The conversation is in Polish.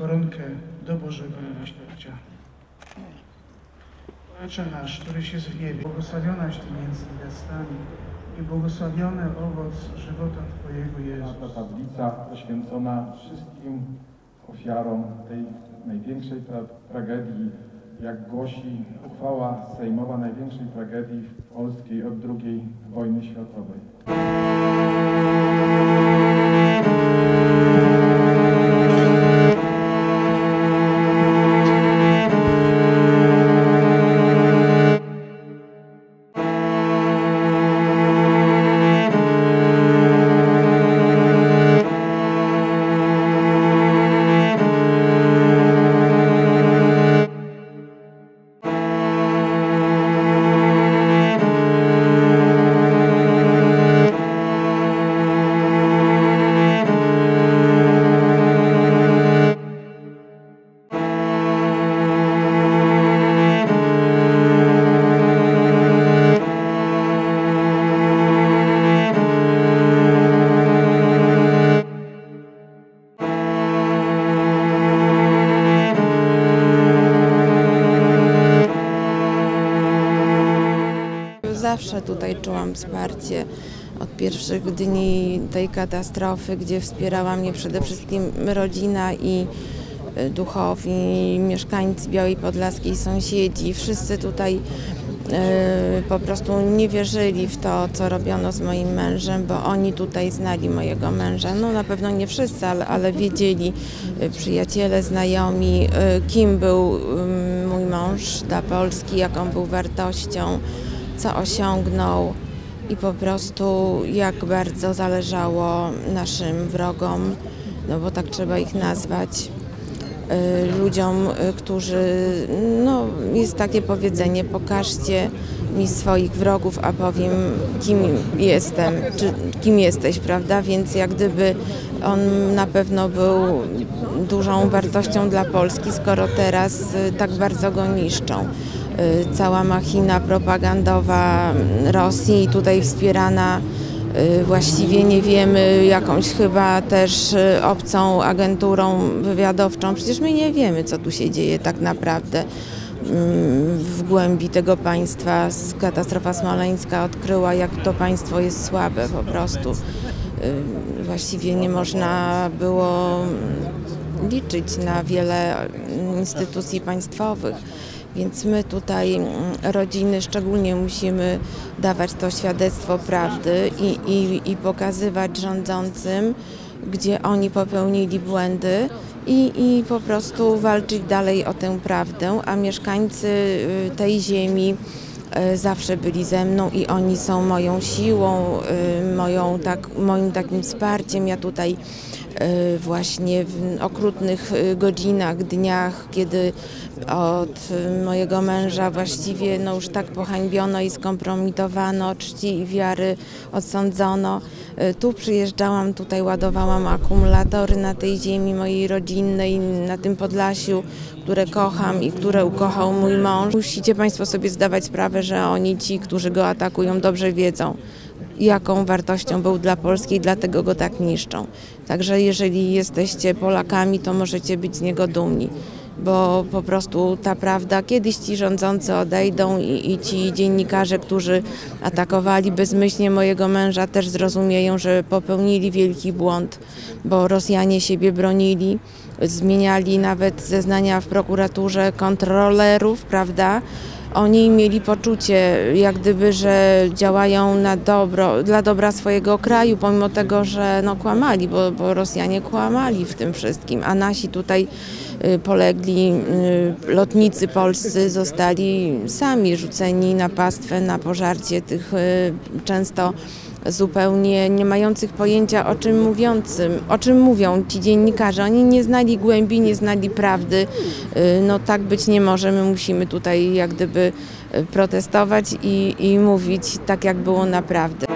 rękę do Bożego Miłosierdzia. Ojcze nasz, któryś jest w niebie, błogosławionaś Ty między gwiazdami i błogosławiony owoc żywota Twojego Jezus. Ta tablica poświęcona wszystkim ofiarom tej największej tra- tragedii, jak głosi uchwała sejmowa największej tragedii polskiej od II wojny światowej. Zawsze tutaj czułam wsparcie od pierwszych dni tej katastrofy, gdzie wspierała mnie przede wszystkim rodzina i y, duchowi, mieszkańcy Białej Podlaskiej, sąsiedzi. Wszyscy tutaj y, po prostu nie wierzyli w to, co robiono z moim mężem, bo oni tutaj znali mojego męża. No na pewno nie wszyscy, ale, ale wiedzieli y, przyjaciele, znajomi, kim był mój mąż dla Polski, jaką był wartością co osiągnął i po prostu jak bardzo zależało naszym wrogom, no bo tak trzeba ich nazwać, y, ludziom, y, którzy, no jest takie powiedzenie, pokażcie mi swoich wrogów, a powiem kim jestem, czy kim jesteś, prawda? Więc jak gdyby on na pewno był dużą wartością dla Polski, skoro teraz y, tak bardzo go niszczą cała machina propagandowa Rosji tutaj wspierana y, właściwie nie wiemy jakąś chyba też y, obcą agenturą wywiadowczą. Przecież my nie wiemy co tu się dzieje tak naprawdę mm, w głębi tego państwa. Katastrofa smoleńska odkryła jak to państwo jest słabe po prostu. Y, Właściwie nie można było liczyć na wiele instytucji państwowych. Więc my tutaj, mm, rodziny szczególnie musimy dawać to świadectwo prawdy i, i, i pokazywać rządzącym, gdzie oni popełnili błędy i, i po prostu walczyć dalej o tę prawdę, a mieszkańcy y, tej ziemi y, zawsze byli ze mną i oni są moją siłą, y, moją, tak, moim takim wsparciem. Ja tutaj właśnie w okrutnych y, godzinach, dniach, kiedy od y, mojego męża właściwie no już tak pohańbiono i skompromitowano, czci i wiary odsądzono. Y, Tu przyjeżdżałam, tutaj ładowałam akumulatory na tej ziemi mojej rodzinnej, na tym Podlasiu, które kocham i które ukochał mój mąż. Musicie Państwo sobie zdawać sprawę, że oni, ci, którzy go atakują, dobrze wiedzą, jaką wartością był dla Polski i dlatego go tak niszczą. Także jeżeli jesteście Polakami, to możecie być z niego dumni bo po prostu ta prawda, kiedyś ci rządzący odejdą i, i ci dziennikarze, którzy atakowali bezmyślnie mojego męża też zrozumieją, że popełnili wielki błąd, bo Rosjanie siebie bronili, zmieniali nawet zeznania w prokuraturze kontrolerów, prawda? Oni mieli poczucie, jak gdyby, że działają na dobro, dla dobra swojego kraju, pomimo tego, że no, kłamali, bo, bo Rosjanie kłamali w tym wszystkim, a nasi tutaj y, polegli y, lotnicy polscy zostali sami rzuceni na pastwę, na pożarcie tych y, często zupełnie nie mających pojęcia o czym mówiącym, o czym mówią ci dziennikarze. Oni nie znali głębi, nie znali prawdy. Y, No tak być nie może. My musimy tutaj jak gdyby y, protestować i, i mówić tak jak było naprawdę.